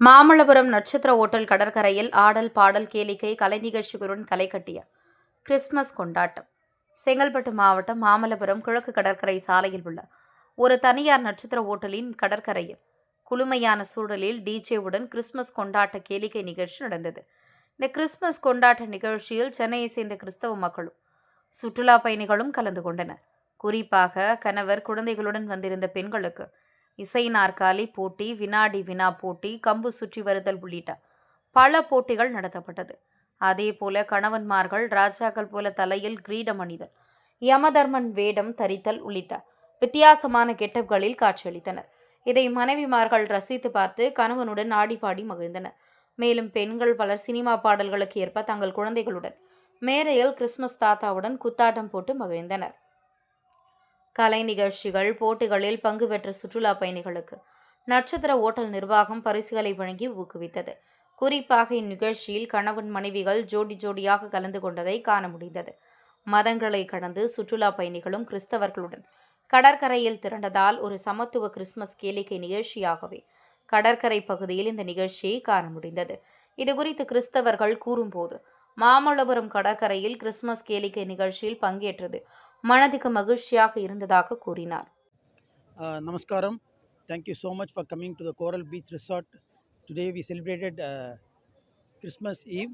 மாமல்லபுரம் நட்சத்திர ஓட்டல் கடற்கரையில் ஆடல் பாடல் கேளிக்கை கலை நிகழ்ச்சிகளுடன் கலை கட்டிய கிறிஸ்மஸ் கொண்டாட்டம். செங்கல்பட்டு மாவட்டம் மாமல்லபுரம் கிழக்கு கடற்கரை சாலையில் உள்ள ஒரு தனியார் நட்சத்திர ஓட்டலின் கடற்கரையில் குளுமையான சூழலில் டிஜேவுடன் கிறிஸ்மஸ் கொண்டாட்ட கேளிக்கை நிகழ்ச்சி நடந்தது. இந்த கிறிஸ்மஸ் கொண்டாட்ட நிகழ்ச்சியில் சென்னையை சேர்ந்த கிறிஸ்தவ மக்களும் சுற்றுலா பயணிகளும் கலந்து கொண்டனர். குறிப்பாக கணவர் குழந்தைகளுடன் வந்திருந்த பெண்களுக்கு இசை நாற்காலி போட்டி வினாடி வினா போட்டி கம்பு சுற்றி வருதல் உள்ளிட்ட பல போட்டிகள் நடத்தப்பட்டது. அதேபோல கணவன்மார்கள் ராஜாக்கள் போல தலையில் கிரீடம் அணிதல் யமதர்மன் வேடம் தரித்தல் உள்ளிட்ட வித்தியாசமான கெட்டப்களில் காட்சியளித்தனர். இதை மனைவிமார்கள் ரசித்து பார்த்து கணவனுடன் ஆடி பாடி மகிழ்ந்தனர். மேலும் பெண்கள் பலர் சினிமா பாடல்களுக்கு ஏற்ப தங்கள் குழந்தைகளுடன் மேடையில் கிறிஸ்மஸ் தாத்தாவுடன் குத்தாட்டம் போட்டு மகிழ்ந்தனர். கலை நிகழ்ச்சிகள் போட்டிகளில் பங்கு பெற்ற சுற்றுலா பயணிகளுக்கு நட்சத்திர ஓட்டல் நிர்வாகம் பரிசுகளை வழங்கி ஊக்குவித்தது. குறிப்பாக இந்நிகழ்ச்சியில் கணவன் மனைவிகள் ஜோடி ஜோடியாக கலந்து கொண்டதை காண முடிந்தது. மதங்களை கடந்து சுற்றுலா பயணிகளும் கிறிஸ்தவர்களுடன் கடற்கரையில் திரண்டதால் ஒரு சமத்துவ கிறிஸ்துமஸ் கேளிக்கை நிகழ்ச்சியாகவே கடற்கரை பகுதியில் இந்த நிகழ்ச்சியை காண முடிந்தது. இதுகுறித்து கிறிஸ்தவர்கள் கூறும்போது மாமல்லபுரம் கடற்கரையில் கிறிஸ்துமஸ் கேளிக்கை நிகழ்ச்சியில் பங்கேற்றது மனதுக்கு மகிழ்ச்சியாக இருந்ததாக கூறினார். நமஸ்காரம். Thank you so much for coming to the coral beach resort today we celebrated Christmas eve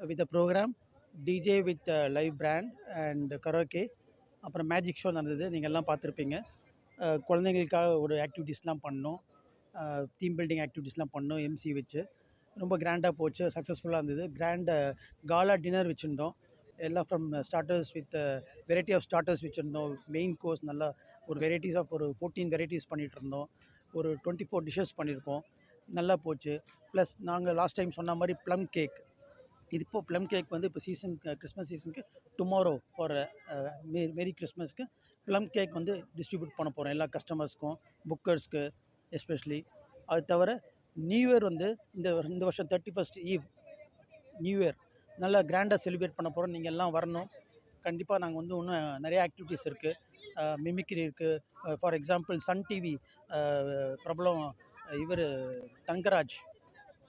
with a program DJ with live band and karaoke அப்புறம் மேஜிக் ஷோ நடந்தது. நீங்கள் எல்லாம் பார்த்துருப்பீங்க. குழந்தைங்களுக்காக ஒரு ஆக்டிவிட்டீஸ்லாம் பண்ணோம். டீம் பில்டிங் ஆக்டிவிட்டீஸ்லாம் பண்ணோம் எம்சி வச்சு. ரொம்ப கிராண்டாக போச்சு. சக்ஸஸ்ஃபுல்லாக இருந்தது. கிராண்ட் காலா டின்னர் வச்சுருந்தோம். எல்லாம் from starters with variety of starters வச்சுருந்தோம். மெயின் கோர்ஸ் நல்லா ஒரு வெரைட்டிஸ் ஆஃப் ஒரு ஃபோர்டீன் வெரைட்டிஸ் பண்ணிகிட்டு இருந்தோம். ஒரு டுவெண்ட்டி ஃபோர் டிஷ்ஷஸ் பண்ணியிருக்கோம் நல்லா போச்சு. ப்ளஸ் நாங்கள் லாஸ்ட் டைம் சொன்ன மாதிரி ப்ளம் கேக் இது இப்போ ப்ளம் கேக் வந்து இப்போ சீசன் கிறிஸ்மஸ் சீசனுக்கு டுமாரோ ஃபார் மேரி கிறிஸ்மஸ்க்கு ப்ளம் கேக் வந்து டிஸ்ட்ரிபியூட் பண்ண போகிறோம் எல்லா கஸ்டமர்ஸ்க்கும் புக்கர்ஸ்க்கு எஸ்பெஷலி அது தவிர நியூ இயர் வந்து இந்த இந்த வருஷம் thirty first eve new year நல்லா கிராண்டாக செலிப்ரேட் பண்ண போகிறோம் நீங்கள் எல்லாம் வரணும். கண்டிப்பாக நாங்கள் வந்து இன்னும் நிறைய ஆக்டிவிட்டீஸ் இருக்குது மிமிக்ரி இருக்குது ஃபார் எக்ஸாம்பிள் சன் டிவி பிரபலம் இவர் தங்கராஜ்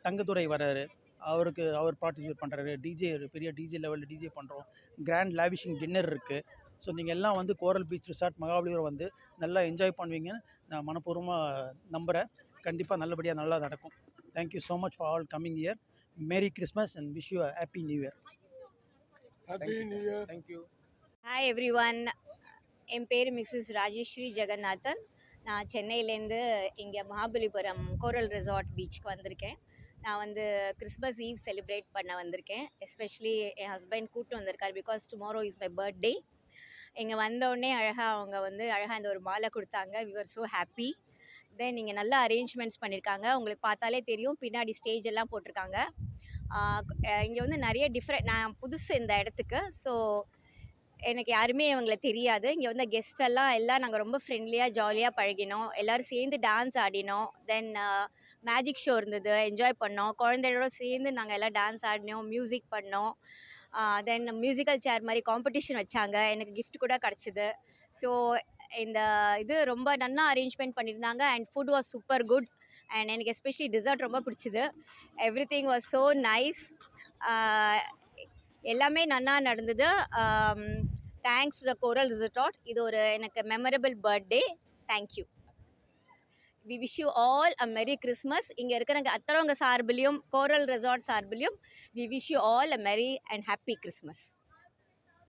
தங்கதுரை வர்றாரு. அவருக்கு அவர் பார்ட்டிசிபேட் பண்ணுறாரு டிஜே பெரிய டிஜே லெவலில் டிஜே பண்ணுறோம் கிராண்ட் லேவிஷிங் டின்னர் இருக்குது ஸோ நீங்கள் எல்லாம் வந்து கோரல் பீச் ரிசார்ட் மகாபலிபுரம் வந்து நல்லா என்ஜாய் பண்ணுவீங்கன்னு நான் மனப்பூர்வமாக நம்புகிறேன் கண்டிப்பாக நல்லபடியாக நல்லா நடக்கும். Thank you so much for all coming year merry Christmas and wish you happy new year happy new year thank you hi everyone என் பேர் மிஸ்ஸஸ் ராஜேஸ்வரி ஜெகநாதன் நான் சென்னையிலேருந்து இங்கே மகாபலிபுரம் கோரல் ரெசார்ட் பீச்சுக்கு வந்திருக்கேன். நான் வந்து கிறிஸ்மஸ் ஈவ் செலிப்ரேட் பண்ண வந்திருக்கேன். எஸ்பெஷலி என் ஹஸ்பண்ட் கூப்பிட்டு வந்திருக்கார் because tomorrow is my birthday இங்கே வந்தோடனே அழகாக அவங்க வந்து அழகாக இந்த ஒரு மாலை கொடுத்தாங்க. We are so happy then இங்கே நல்லா அரேஞ்ச்மெண்ட்ஸ் பண்ணியிருக்காங்க உங்களுக்கு பார்த்தாலே தெரியும். பின்னாடி ஸ்டேஜ் எல்லாம் போட்டிருக்காங்க. இங்கே வந்து நிறைய டிஃப்ரெண்ட் நான் புதுசு இந்த இடத்துக்கு. ஸோ எனக்கு யாருமே இவங்களை தெரியாது. இங்கே வந்து கெஸ்டெல்லாம் எல்லாம் நாங்கள் ரொம்ப ஃப்ரெண்ட்லியாக ஜாலியாக பழகினோம். எல்லோரும் சேர்ந்து டான்ஸ் ஆடினோம். தென் மேஜிக் ஷோ இருந்தது. என்ஜாய் பண்ணோம். குழந்தைகளோட சேர்ந்து நாங்கள் எல்லாம் டான்ஸ் ஆடினோம். மியூசிக் பண்ணோம். தென் மியூசிக்கல் சேர் மாதிரி காம்படிஷன் வச்சாங்க. எனக்கு கிஃப்ட் கூட கிடச்சிது. ஸோ இந்த இது ரொம்ப நல்லா அரேஞ்ச்மெண்ட் பண்ணியிருந்தாங்க and food was super good and எனக்கு எஸ்பெஷலி டிசர்ட் ரொம்ப பிடிச்சிது. Everything was so nice எல்லாமே நல்லா நடந்தது. Thanks to the coral resort இது ஒரு எனக்கு memorable birthday thank you we wish you all a merry Christmas இங்கே இருக்கிற அத்தவங்க சார்பிலையும் கோரல் resort சார்பிலையும் we wish you all a merry and happy Christmas